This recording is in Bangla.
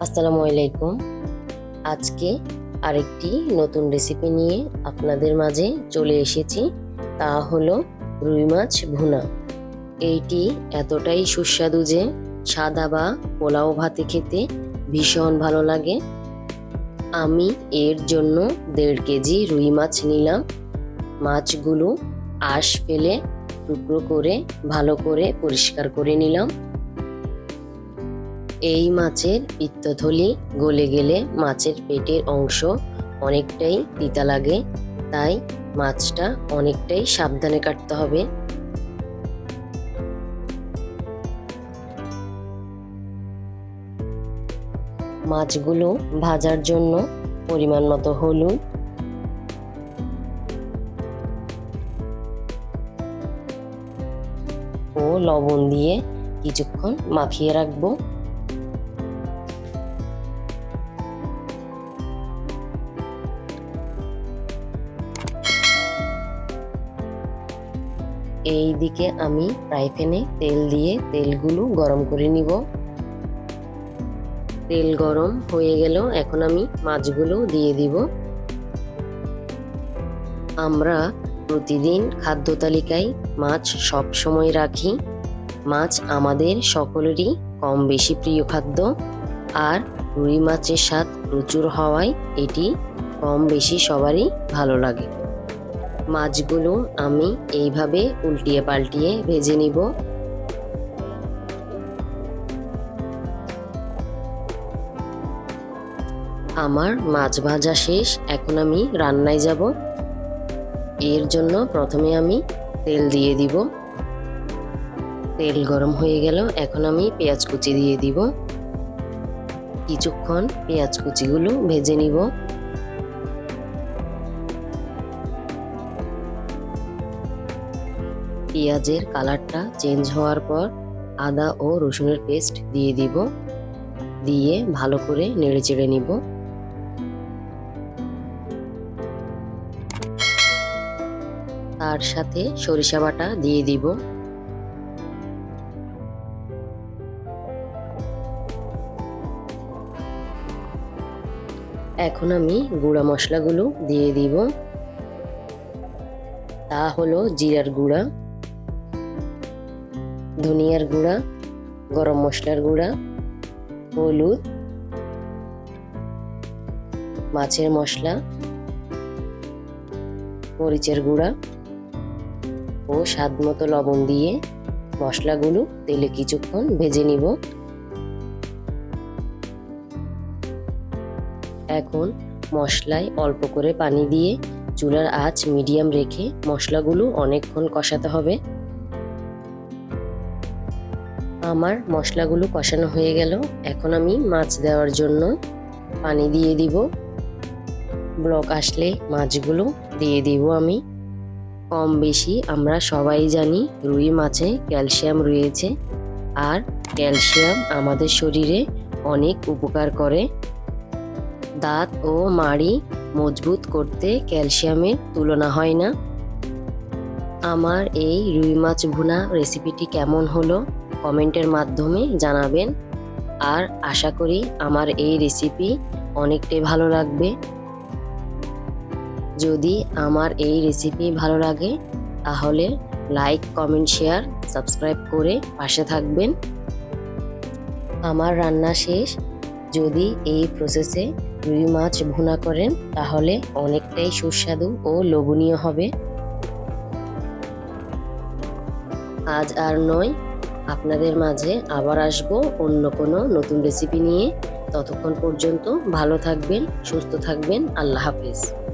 আসসালামু আলাইকুম। আজকে আরেকটি নতুন রেসিপি নিয়ে আপনাদের মাঝে চলে এসেছি, তা হলো রুই মাছ ভুনা। এইটি এতটাই সুস্বাদু যে সাদা বা পোলাও ভাতে খেতে ভীষণ ভালো লাগে। আমি এর জন্য দেড় কেজি রুই মাছ নিলাম। মাছগুলো আশ ফেলে টুকরো করে ভালো করে পরিষ্কার করে নিলাম। এই মাছের পিত্তথলি গলে গেলে মাছের পেটের অংশ অনেকটাই তিতা লাগে, তাই মাছটা অনেকটাই সাবধানে কাটতে হবে। মাছগুলো ভাজার জন্য পরিমাণ মতো হলুদ ও লবণ দিয়ে কিছুক্ষণ মাখিয়ে রাখব। এই দিকে আমি ফ্রাই প্যানে তেল দিয়ে তেলগুলো গরম করে নিব। তেল গরম হয়ে গেল, এখন আমি মাছগুলো দিয়ে দিব। আমরা প্রতিদিন খাদ্য তালিকায় মাছ সব সময় রাখি। মাছ আমাদের সকলেরই কম বেশি প্রিয় খাদ্য, আর রুই মাছের স্বাদ প্রচুর হওয়ায় এটি কম বেশি সবারই ভালো লাগে। মাছগুলো আমি এইভাবে উল্টিয়ে পাল্টিয়ে ভেজে নিব। আমার মাছ ভাজা শেষ, এখন আমি রান্নায় যাব। এর জন্য প্রথমে আমি তেল দিয়ে দিব। তেল গরম হয়ে গেল, এখন আমি পেঁয়াজ কুচি দিয়ে দিব। কিছুক্ষণ পেঁয়াজ কুচিগুলো ভেজে নিব। পেঁয়াজের কালারটা চেঞ্জ হওয়ার পর আদা ও রসুনের পেস্ট দিয়ে দিব। দিয়ে ভালো করে নেড়ে চেড়ে নিব। তার সাথে সরিষা বাটা দিয়ে দিব। এখন আমি গুঁড়া মশলাগুলো দিয়ে দিব। তা হলো জিরার গুঁড়া। ধনিয়ার গুঁড়া, গরম মশলার গুঁড়া, হলুদ, মাছের মশলা, মরিচের গুঁড়া ও স্বাদ মতো লবণ দিয়ে মশলাগুলো তেলে কিছুক্ষণ ভেজে নিব। এখন মশলায় অল্প করে পানি দিয়ে চুলার আঁচ মিডিয়াম রেখে মশলাগুলো অনেকক্ষণ কষাতে হবে। আমার মশলাগুলো কষানো হয়ে গেল। এখন আমি মাছ দেওয়ার জন্য পানি দিয়ে দিব। ব্লক আসলে মাছগুলো দিয়ে দিব আমি। কম বেশি আমরা সবাই জানি রুই মাছে ক্যালসিয়াম রয়েছে আর ক্যালসিয়াম আমাদের শরীরে অনেক উপকার করে। দাঁত ও মাড়ি মজবুত করতে ক্যালসিয়ামের তুলনা হয় না। আমার এই রুই মাছ ভুনা রেসিপিটি কেমন হলো? কমেন্টের মাধ্যমে জানাবেন। আর আশা করি আমার এই রেসিপি অনেকটাই ভালো লাগবে। যদি আমার এই রেসিপি ভালো লাগে, তাহলে লাইক কমেন্ট শেয়ার সাবস্ক্রাইব করে পাশে থাকবেন। আমার রান্না শেষ। যদি এই প্রসেসে রুই মাছ ভুনা করেন, তাহলে অনেকটাই সুস্বাদু ও লোভনীয় হবে। আজ আর নয় আপনাদের মাঝে আবার আসব অন্য কোনো নতুন রেসিপি নিয়ে। ততক্ষণ পর্যন্ত ভালো থাকবেন, সুস্থ থাকবেন। আল্লাহ হাফেজ।